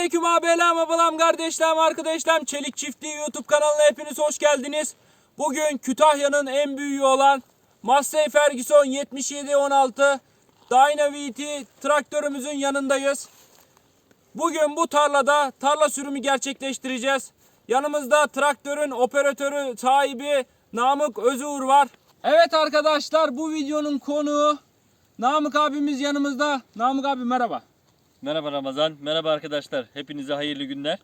Aleyküm abilerim, abalam, kardeşlerim, arkadaşlarım. Çelik Çiftliği YouTube kanalına hepiniz hoş geldiniz. Bugün Kütahya'nın en büyüğü olan Massey Ferguson 7716 Dyna VT traktörümüzün yanındayız. Bugün bu tarlada tarla sürümü gerçekleştireceğiz. Yanımızda traktörün operatörü sahibi Namık Özüğür var. Evet arkadaşlar bu videonun konuğu Namık abimiz yanımızda. Namık abi merhaba. Merhaba Ramazan, merhaba arkadaşlar. Hepinize hayırlı günler.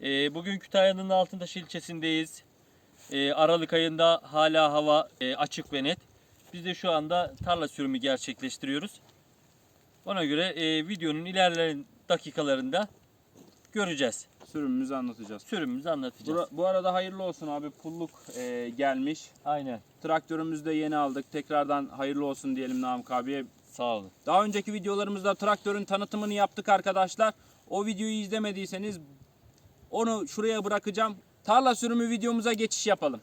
Ee, bugün Kütahya'nın Altıntaş ilçesindeyiz. Ee, Aralık ayında hala hava e, açık ve net. Biz de şu anda tarla sürümü gerçekleştiriyoruz. Ona göre e, videonun ilerleyen dakikalarında göreceğiz. Sürümümüzü anlatacağız. Sürümümüzü anlatacağız. Bu, bu arada hayırlı olsun abi pulluk e, gelmiş. Aynen. Traktörümüzü de yeni aldık. Tekrardan hayırlı olsun diyelim Namık abiye. Sağ olun. Daha önceki videolarımızda traktörün tanıtımını yaptık arkadaşlar. O videoyu izlemediyseniz onu şuraya bırakacağım. Tarla sürümü videomuza geçiş yapalım.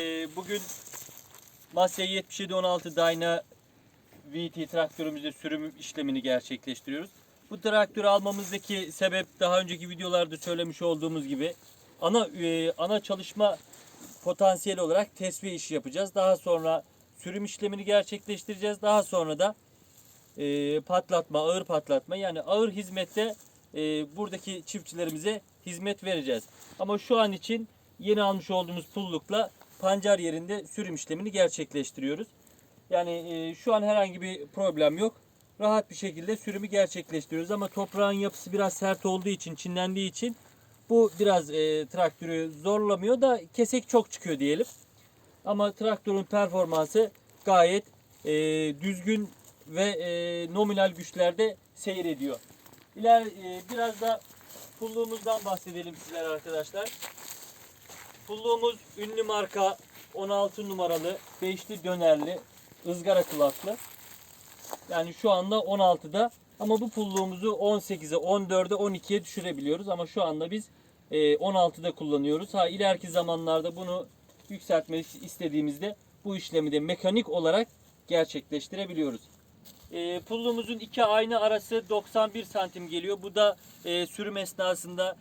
Ee, bugün Masya 7716 Dyna VT traktörümüzde sürüm işlemini gerçekleştiriyoruz. Bu traktörü almamızdaki sebep daha önceki videolarda söylemiş olduğumuz gibi ana e, ana çalışma potansiyeli olarak tesviye işi yapacağız. Daha sonra sürüm işlemini gerçekleştireceğiz. Daha sonra da e, patlatma, ağır patlatma yani ağır hizmette e, buradaki çiftçilerimize hizmet vereceğiz. Ama şu an için yeni almış olduğumuz pullukla pancar yerinde sürüm işlemini gerçekleştiriyoruz. Yani e, şu an herhangi bir problem yok. Rahat bir şekilde sürümü gerçekleştiriyoruz ama toprağın yapısı biraz sert olduğu için, çinlendiği için bu biraz e, traktörü zorlamıyor da kesek çok çıkıyor diyelim. Ama traktörün performansı gayet e, düzgün ve e, nominal güçlerde seyrediyor. İler e, biraz da pulluğumuzdan bahsedelim sizlere arkadaşlar. Pulluğumuz ünlü marka 16 numaralı beşli dönerli ızgara kulaklı. Yani şu anda 16'da ama bu pulluğumuzu 18'e, 14'e, 12'ye düşürebiliyoruz ama şu anda biz e, 16'da kullanıyoruz. Ha ileriki zamanlarda bunu yükseltmek istediğimizde bu işlemi de mekanik olarak gerçekleştirebiliyoruz. E, pulluğumuzun iki ayna arası 91 santim geliyor. Bu da e, sürüm esnasında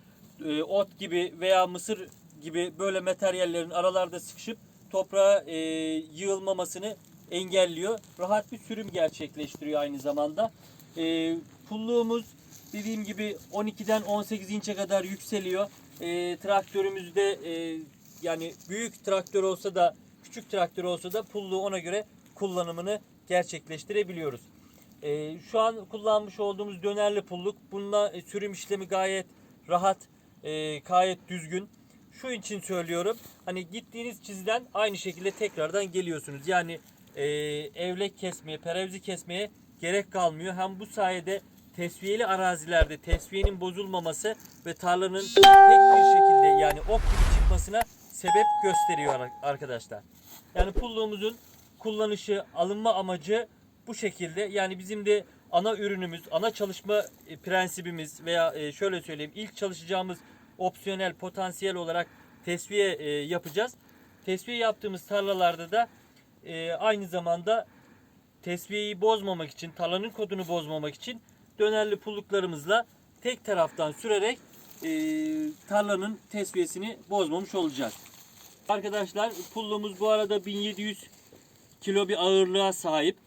e, ot gibi veya mısır gibi böyle materyallerin aralarda sıkışıp toprağa e, yığılmamasını engelliyor. Rahat bir sürüm gerçekleştiriyor aynı zamanda. E, pulluğumuz dediğim gibi 12'den 18 inçe kadar yükseliyor. E, traktörümüzde e, yani büyük traktör olsa da küçük traktör olsa da pulluğu ona göre kullanımını gerçekleştirebiliyoruz. E, şu an kullanmış olduğumuz dönerli pulluk. Bunda e, sürüm işlemi gayet rahat, e, gayet düzgün. Şu için söylüyorum. Hani gittiğiniz çiziden aynı şekilde tekrardan geliyorsunuz. Yani e, evlek kesmeye, perevzi kesmeye gerek kalmıyor. Hem bu sayede tesviyeli arazilerde tesviyenin bozulmaması ve tarlanın tek bir şekilde yani ok gibi çıkmasına sebep gösteriyor ar- arkadaşlar. Yani pulluğumuzun kullanışı, alınma amacı bu şekilde. Yani bizim de ana ürünümüz, ana çalışma e, prensibimiz veya e, şöyle söyleyeyim ilk çalışacağımız opsiyonel potansiyel olarak tesviye e, yapacağız. Tesviye yaptığımız tarlalarda da e, aynı zamanda tesviyeyi bozmamak için, tarlanın kodunu bozmamak için dönerli pulluklarımızla tek taraftan sürerek e, tarlanın tesviyesini bozmamış olacağız. Arkadaşlar pulluğumuz bu arada 1700 kilo bir ağırlığa sahip.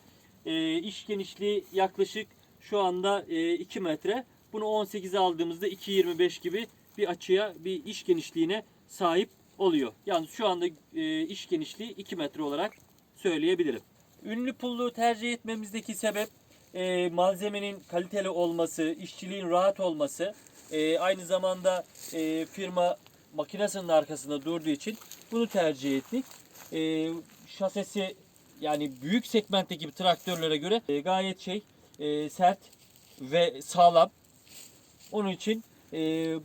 E, iş genişliği yaklaşık şu anda e, 2 metre. Bunu 18'e aldığımızda 2.25 gibi bir açıya, bir iş genişliğine sahip oluyor. Yani şu anda e, iş genişliği 2 metre olarak söyleyebilirim. Ünlü pulluğu tercih etmemizdeki sebep e, malzemenin kaliteli olması, işçiliğin rahat olması. E, aynı zamanda e, firma makinesinin arkasında durduğu için bunu tercih ettik. E, şasesi yani büyük segmentteki traktörlere göre e, gayet şey e, sert ve sağlam. Onun için e,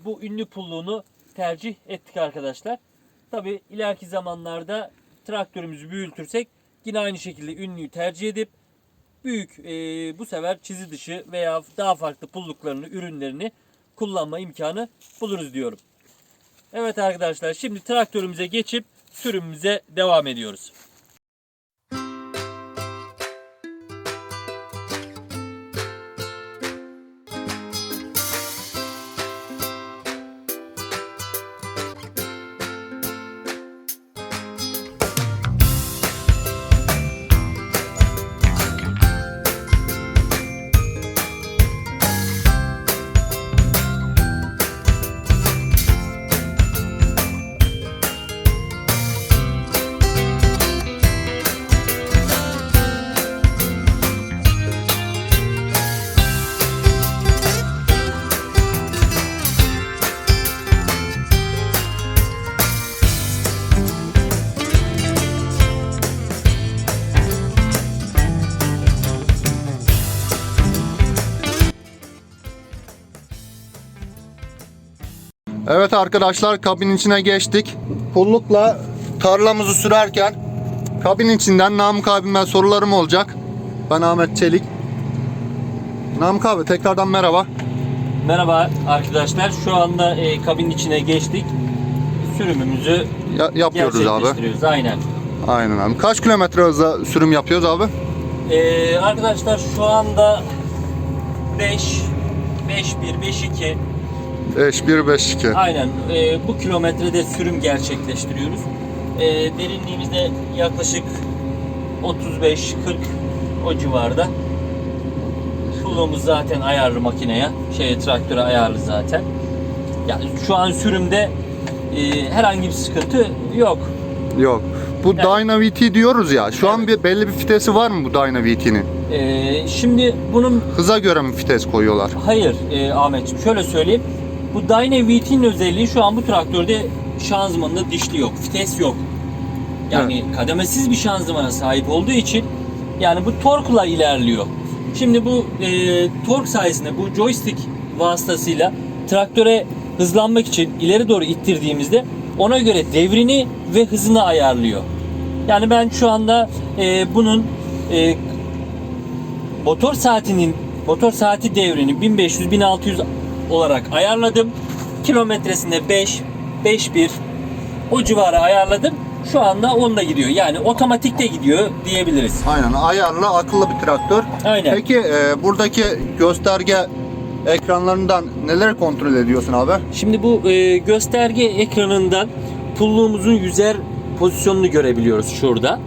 bu ünlü pulluğunu tercih ettik arkadaşlar. Tabi ileriki zamanlarda traktörümüzü büyütürsek yine aynı şekilde ünlüyü tercih edip büyük e, bu sefer çizi dışı veya daha farklı pulluklarını, ürünlerini kullanma imkanı buluruz diyorum. Evet arkadaşlar şimdi traktörümüze geçip sürümümüze devam ediyoruz. Evet arkadaşlar kabin içine geçtik. Pullukla tarlamızı sürerken kabin içinden Namık abime sorularım olacak. Ben Ahmet Çelik. Namık abi tekrardan merhaba. Merhaba arkadaşlar şu anda e, kabin içine geçtik. Sürümümüzü Ya- yapıyoruz abi. Aynen. Aynen abi. Kaç kilometre hızla sürüm yapıyoruz abi? Ee, arkadaşlar şu anda 5 5 1 5 2 5 1 5 2. aynen e, bu kilometrede sürüm gerçekleştiriyoruz. E, derinliğimizde yaklaşık 35 40 o civarda. Pulumuz zaten ayarlı makineye, şey traktöre ayarlı zaten. Yani şu an sürümde e, herhangi bir sıkıntı yok. Yok. Bu Evet. Dyna VT diyoruz ya. Şu an bir belli bir fitesi var mı bu Dyna VT'nin? E, şimdi bunun Hıza göre mi fites koyuyorlar? Hayır e, Ahmetciğim şöyle söyleyeyim. Bu Dyna VT'nin özelliği şu an bu traktörde şanzımanında dişli yok, vites yok. Yani kademesiz bir şanzımana sahip olduğu için yani bu torkla ilerliyor. Şimdi bu e, tork sayesinde bu joystick vasıtasıyla traktöre hızlanmak için ileri doğru ittirdiğimizde ona göre devrini ve hızını ayarlıyor. Yani ben şu anda e, bunun e, motor saatinin motor saati devrini 1500-1600 olarak ayarladım. Kilometresinde 5, 5.1 o civara ayarladım. Şu anda onda gidiyor. Yani otomatikte gidiyor diyebiliriz. Aynen ayarlı akıllı bir traktör. Aynen. Peki e, buradaki gösterge ekranlarından neler kontrol ediyorsun abi? Şimdi bu e, gösterge ekranından pulluğumuzun yüzer pozisyonunu görebiliyoruz şurada.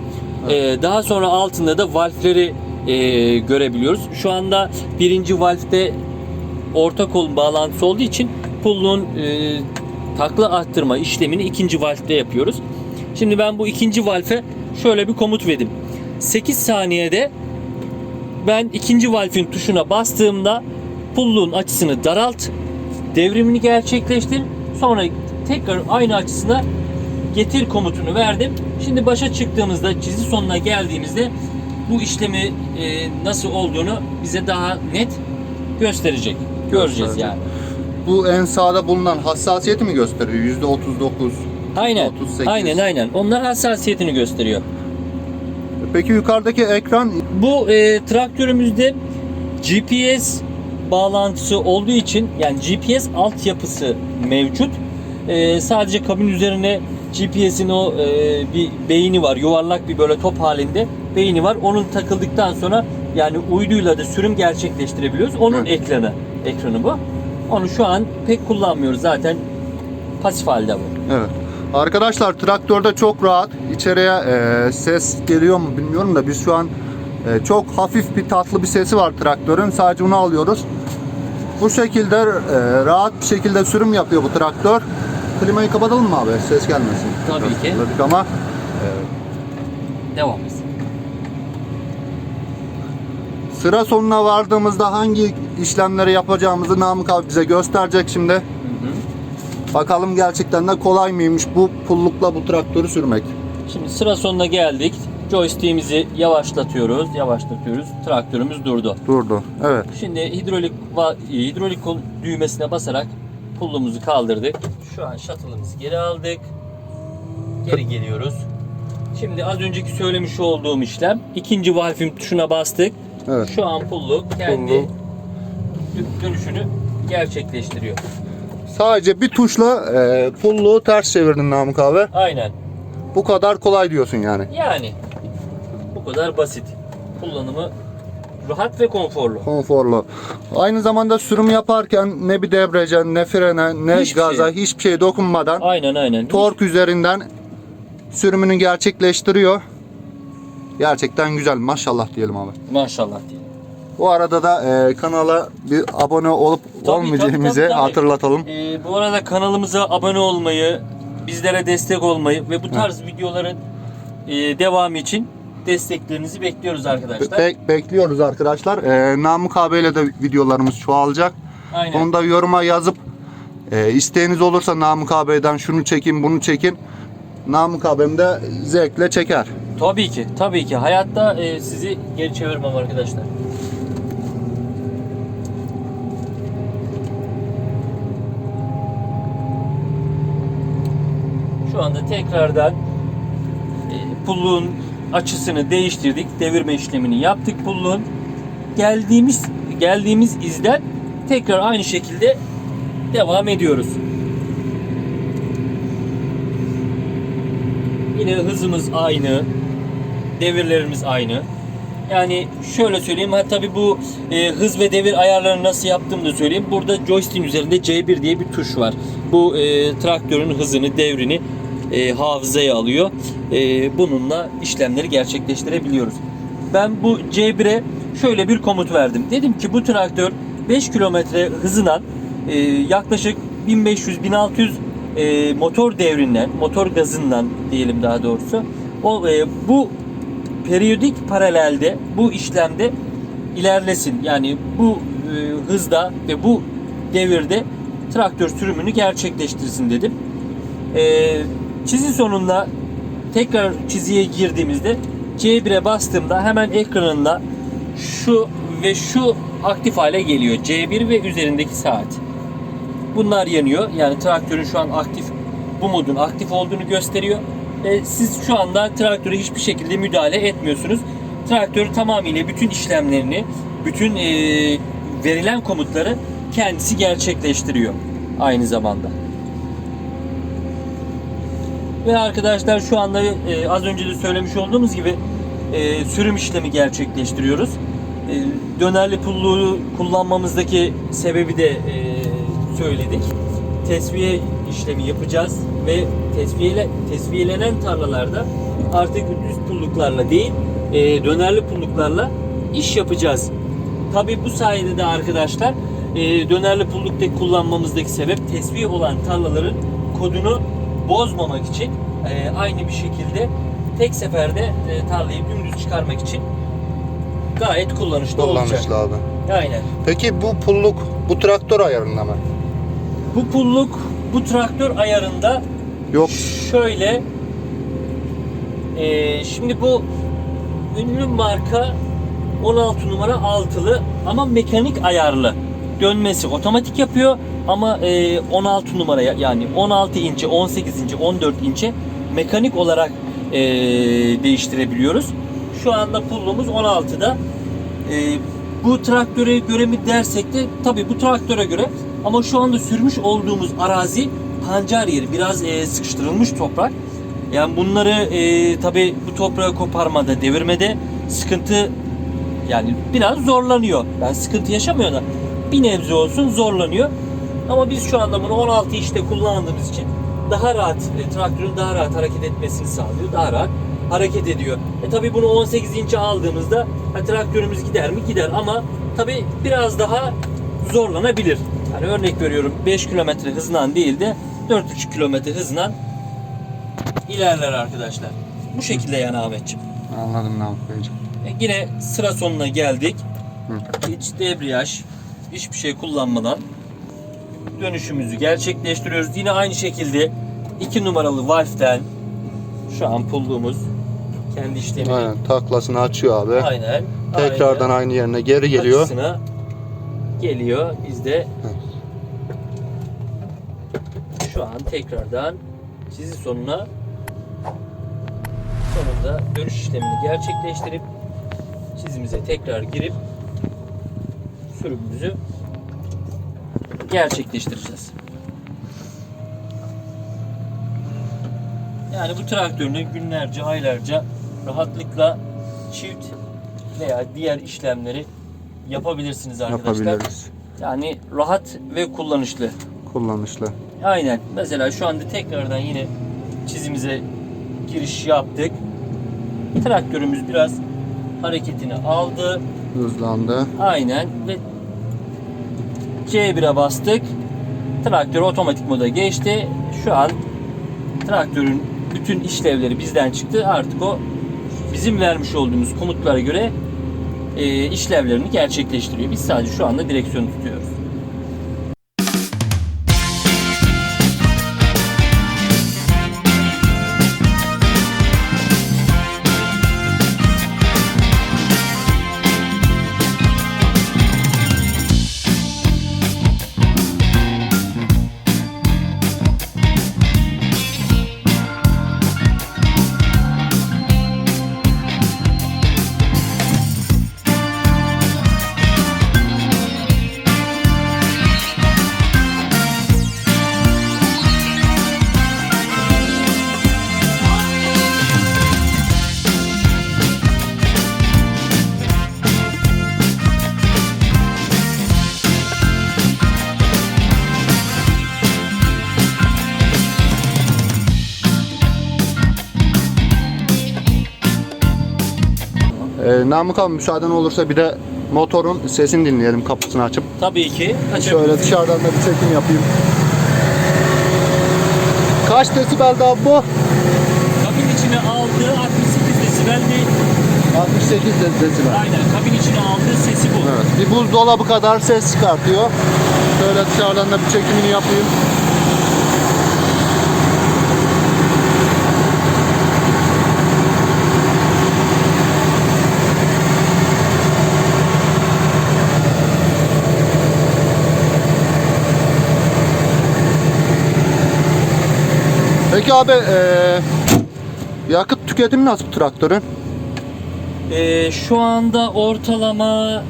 E, daha sonra altında da valfleri e, görebiliyoruz. Şu anda birinci valfte orta kolun bağlantısı olduğu için pulluğun e, takla arttırma işlemini ikinci valfte yapıyoruz. Şimdi ben bu ikinci valfe şöyle bir komut verdim. 8 saniyede ben ikinci valfin tuşuna bastığımda pulluğun açısını daralt, devrimini gerçekleştir. Sonra tekrar aynı açısına getir komutunu verdim. Şimdi başa çıktığımızda çizi sonuna geldiğimizde bu işlemi e, nasıl olduğunu bize daha net gösterecek. Göreceğiz yani. Bu en sağda bulunan hassasiyeti mi gösteriyor? %39. Aynen. 38. Aynen aynen. Onlar hassasiyetini gösteriyor. Peki yukarıdaki ekran Bu e, traktörümüzde GPS bağlantısı olduğu için yani GPS altyapısı mevcut. E, sadece kabin üzerine GPS'in o e, bir beyni var. Yuvarlak bir böyle top halinde beyni var. Onun takıldıktan sonra yani uyduyla da sürüm gerçekleştirebiliyoruz. Onun ekranı ekranı bu. Onu şu an pek kullanmıyoruz zaten. Pasif halde bu. Evet. Arkadaşlar traktörde çok rahat. İçeriye e, ses geliyor mu bilmiyorum da biz şu an e, çok hafif bir tatlı bir sesi var traktörün. Sadece onu alıyoruz. Bu şekilde e, rahat bir şekilde sürüm yapıyor bu traktör. Klimayı kapatalım mı abi? Ses gelmesin. Tabii ki. Dedik ama Devam etsin. Sıra sonuna vardığımızda hangi işlemleri yapacağımızı Namık abi bize gösterecek şimdi. Bakalım gerçekten de kolay mıymış bu pullukla bu traktörü sürmek. Şimdi sıra sonuna geldik. Joystick'imizi yavaşlatıyoruz, yavaşlatıyoruz. Traktörümüz durdu. Durdu. Evet. Şimdi hidrolik hidrolik düğmesine basarak pullumuzu kaldırdık. Şu an shuttle'ımızı geri aldık. Geri geliyoruz. Şimdi az önceki söylemiş olduğum işlem ikinci valfin tuşuna bastık. Evet. Şu an pulluk kendi Pulluk. dö- dönüşünü gerçekleştiriyor. Sadece bir tuşla e, pulluğu ters çevirdin Namık abi. Aynen. Bu kadar kolay diyorsun yani. Yani bu kadar basit. Kullanımı rahat ve konforlu. Konforlu. Aynı zamanda sürüm yaparken ne bir debriyaja, ne frene, ne Hiçbir gaza, şey. hiçbir şey dokunmadan Aynen aynen. tork üzerinden sürümünü gerçekleştiriyor. Gerçekten güzel. Maşallah diyelim abi. Maşallah diye. Bu arada da e, kanala bir abone olup Tabii, olmayacağımızı tabii, tabii, hatırlatalım. Ee, bu arada kanalımıza abone olmayı, bizlere destek olmayı ve bu tarz videoların e, devamı için desteklerinizi bekliyoruz arkadaşlar. Bek- bekliyoruz arkadaşlar. E, Namık abiyle de videolarımız çoğalacak. Aynen. Onu da yoruma yazıp e, isteğiniz olursa Namık abi'den şunu çekin, bunu çekin. Namık abim de zevkle çeker. Tabii ki, tabii ki. Hayatta e, sizi geri çevirmem arkadaşlar. Şu anda tekrardan e, pulluğun açısını değiştirdik. Devirme işlemini yaptık pulluğun. Geldiğimiz geldiğimiz izden tekrar aynı şekilde devam ediyoruz. Yine hızımız aynı. Devirlerimiz aynı. Yani şöyle söyleyeyim. Ha tabii bu e, hız ve devir ayarlarını nasıl yaptığımı da söyleyeyim. Burada joystick'in üzerinde C1 diye bir tuş var. Bu e, traktörün hızını, devrini e, hafızaya alıyor. E, bununla işlemleri gerçekleştirebiliyoruz. Ben bu C1'e şöyle bir komut verdim. Dedim ki bu traktör 5 kilometre hızına e, yaklaşık 1500-1600 e, motor devrinden, motor gazından diyelim daha doğrusu. O e, bu periyodik paralelde bu işlemde ilerlesin. Yani bu e, hızda ve bu devirde traktör sürümünü gerçekleştirsin dedim. E, çizi sonunda tekrar çiziye girdiğimizde C1'e bastığımda hemen ekranında şu ve şu aktif hale geliyor. C1 ve üzerindeki saat. Bunlar yanıyor. Yani traktörün şu an aktif bu modun aktif olduğunu gösteriyor. E, siz şu anda traktöre hiçbir şekilde müdahale etmiyorsunuz. Traktör tamamıyla bütün işlemlerini, bütün e, verilen komutları kendisi gerçekleştiriyor aynı zamanda. Ve arkadaşlar şu anda e, az önce de söylemiş olduğumuz gibi sürüm işlemi gerçekleştiriyoruz. Dönerli pulluğu kullanmamızdaki sebebi de söyledik. Tesviye işlemi yapacağız ve tesviyele, tesviyelenen tarlalarda artık düz pulluklarla değil e, dönerli pulluklarla iş yapacağız. Tabi bu sayede de arkadaşlar e, dönerli pullukta kullanmamızdaki sebep tesviye olan tarlaların kodunu bozmamak için e, aynı bir şekilde tek seferde e, tarlayı dümdüz çıkarmak için gayet kullanışlı olacak. Kullanışlı abi. Aynen. Peki bu pulluk bu traktör ayarında mı? Bu pulluk bu traktör ayarında Yok. şöyle e, şimdi bu ünlü marka 16 numara altılı ama mekanik ayarlı dönmesi otomatik yapıyor ama e, 16 numaraya yani 16 inçe 18 inçe 14 inçe mekanik olarak e, değiştirebiliyoruz. Şu anda pullumuz 16'da. E, bu traktöre göre mi dersek de tabii bu traktöre göre ama şu anda sürmüş olduğumuz arazi pancar yeri biraz e, sıkıştırılmış toprak. Yani bunları e, tabii bu toprağı koparmada, devirmede sıkıntı yani biraz zorlanıyor. Ben sıkıntı yaşamıyorum da bir nebze olsun zorlanıyor. Ama biz şu anda bunu 16 işte kullandığımız için daha rahat, e, traktörün daha rahat hareket etmesini sağlıyor. Daha rahat hareket ediyor. E tabi bunu 18 inçe aldığımızda ha, traktörümüz gider mi? Gider ama tabi biraz daha zorlanabilir. Yani örnek veriyorum 5 kilometre hızla değil de 4,5 kilometre hızla ilerler arkadaşlar. Bu şekilde yani Ahmetciğim. Anladım Namık Beyciğim. E, yine sıra sonuna geldik. Hı. Hiç debriyaj, hiçbir şey kullanmadan dönüşümüzü gerçekleştiriyoruz. Yine aynı şekilde 2 numaralı valften şu an pulluğumuz kendi işlemini Aynen taklasını açıyor abi. aynen Tekrardan aynı aynı yerine geri geliyor. açısına geliyor. Biz de şu an tekrardan çizi sonuna sonunda dönüş işlemini gerçekleştirip çizimize tekrar girip sürümümüzü gerçekleştireceğiz. Yani bu traktörle günlerce, aylarca rahatlıkla çift veya diğer işlemleri yapabilirsiniz arkadaşlar. Yapabiliriz. Yani rahat ve kullanışlı. Kullanışlı. Aynen. Mesela şu anda tekrardan yine çizimize giriş yaptık. Traktörümüz biraz hareketini aldı. Hızlandı. Aynen ve C1'e bastık. Traktör otomatik moda geçti. Şu an traktörün bütün işlevleri bizden çıktı. Artık o bizim vermiş olduğumuz komutlara göre işlevlerini gerçekleştiriyor. Biz sadece şu anda direksiyonu tutuyoruz. Namık abi müsaaden olursa bir de motorun sesini dinleyelim kapısını açıp. Tabii ki açabiliriz. Şöyle dışarıdan da bir çekim yapayım. Kaç desibeldi abi bu? Kabin içine aldığı 68 desibeldi. 68 de- desibel. Aynen kabin içine aldığı sesi bu. Evet. Bir buzdolabı kadar ses çıkartıyor. Şöyle dışarıdan da bir çekimini yapayım. Peki abi eee, yakıt tüketimi nasıl bu traktörün? Ee, şu anda ortalamasını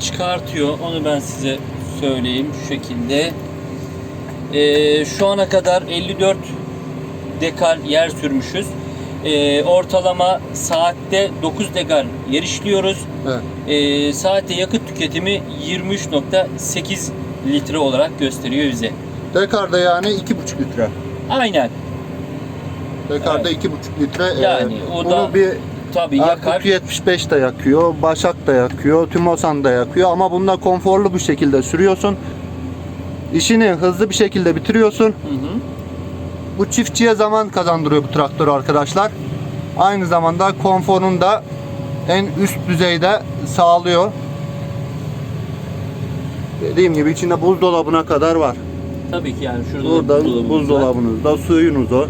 çıkartıyor. Onu ben size söyleyeyim şu şekilde. Ee, şu ana kadar 54 dekal yer sürmüşüz. Ee, ortalama saatte 9 dekal yer işliyoruz. Evet. Ee, saatte yakıt tüketimi 23.8 litre olarak gösteriyor bize. Dekarda yani 2,5 litre. Aynen. Dekarda Evet. 2,5 litre. Yani Ee, o bunu da bir Tabii yakar. Erkut 75 de yakıyor, Başak da yakıyor, Tümosan da yakıyor ama bunda konforlu bir şekilde sürüyorsun. İşini hızlı bir şekilde bitiriyorsun. Hı hı. Bu çiftçiye zaman kazandırıyor bu traktör arkadaşlar. Aynı zamanda konforunu da en üst düzeyde sağlıyor. Dediğim gibi içinde buzdolabına kadar var. Tabii ki yani şurada Burada buzdolabımız var. buzdolabınızda suyunuzu,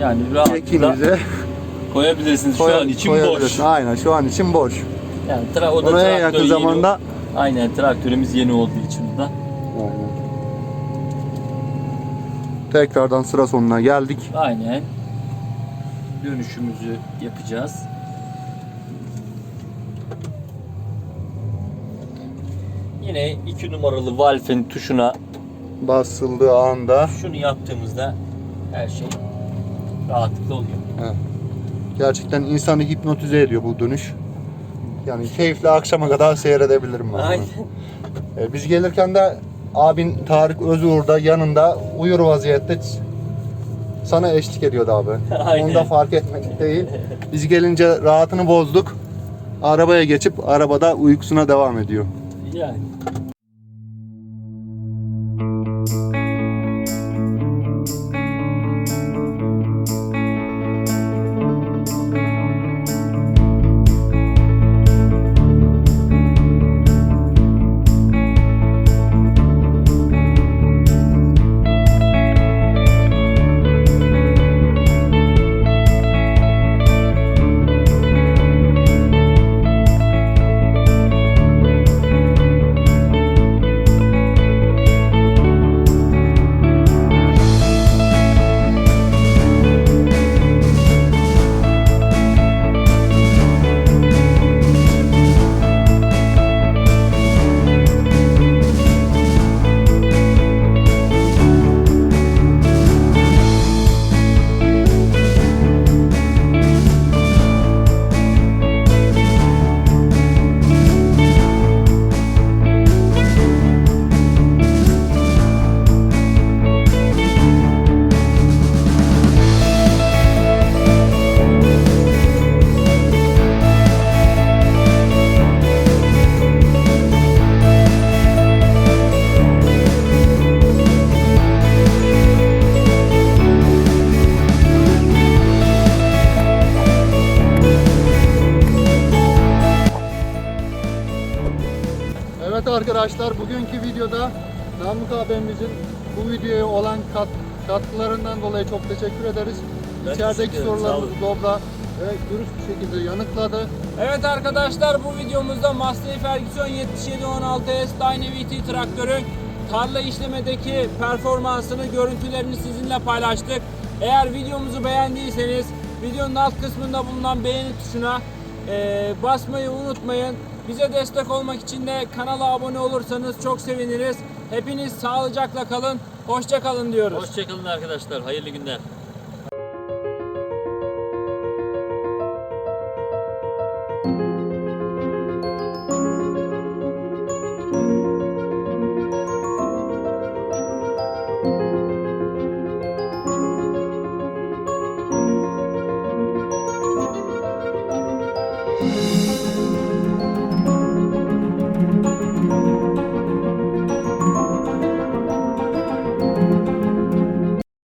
Yani rahatlıkla kekinizi koyabilirsiniz. Şu an için boş. Aynen şu an için boş. Yani tra o da en traktör yakın yeni- zamanda Aynen traktörümüz yeni olduğu için de. Tekrardan sıra sonuna geldik. Aynen. Dönüşümüzü yapacağız. Yine iki numaralı valfin tuşuna Basıldığı anda şunu yaptığımızda her şey rahatlıkla oluyor. gerçekten insanı hipnotize ediyor bu dönüş. Yani keyifle akşama kadar seyredebilirim ben. Aynen. E, Biz gelirken de abin Tarık Özuğur da yanında uyur vaziyette sana eşlik ediyordu abi. Aynen. Onu da fark etmedik değil. Biz gelince rahatını bozduk. Arabaya geçip arabada uykusuna devam ediyor. Yani. Arkadaşlar bugünkü videoda Namık abimizin bu videoya olan kat, katkılarından dolayı çok teşekkür ederiz. Ben İçerideki sorularımızı dobra ve dürüst bir şekilde yanıtladı. Evet arkadaşlar bu videomuzda Massey Ferguson 7716S Dyna VT traktörün tarla işlemedeki performansını, görüntülerini sizinle paylaştık. Eğer videomuzu beğendiyseniz videonun alt kısmında bulunan beğeni tuşuna eee, basmayı unutmayın. Bize destek olmak için de kanala abone olursanız çok seviniriz. Hepiniz sağlıcakla kalın, hoşça kalın diyoruz. Hoşçakalın arkadaşlar. Hayırlı günler.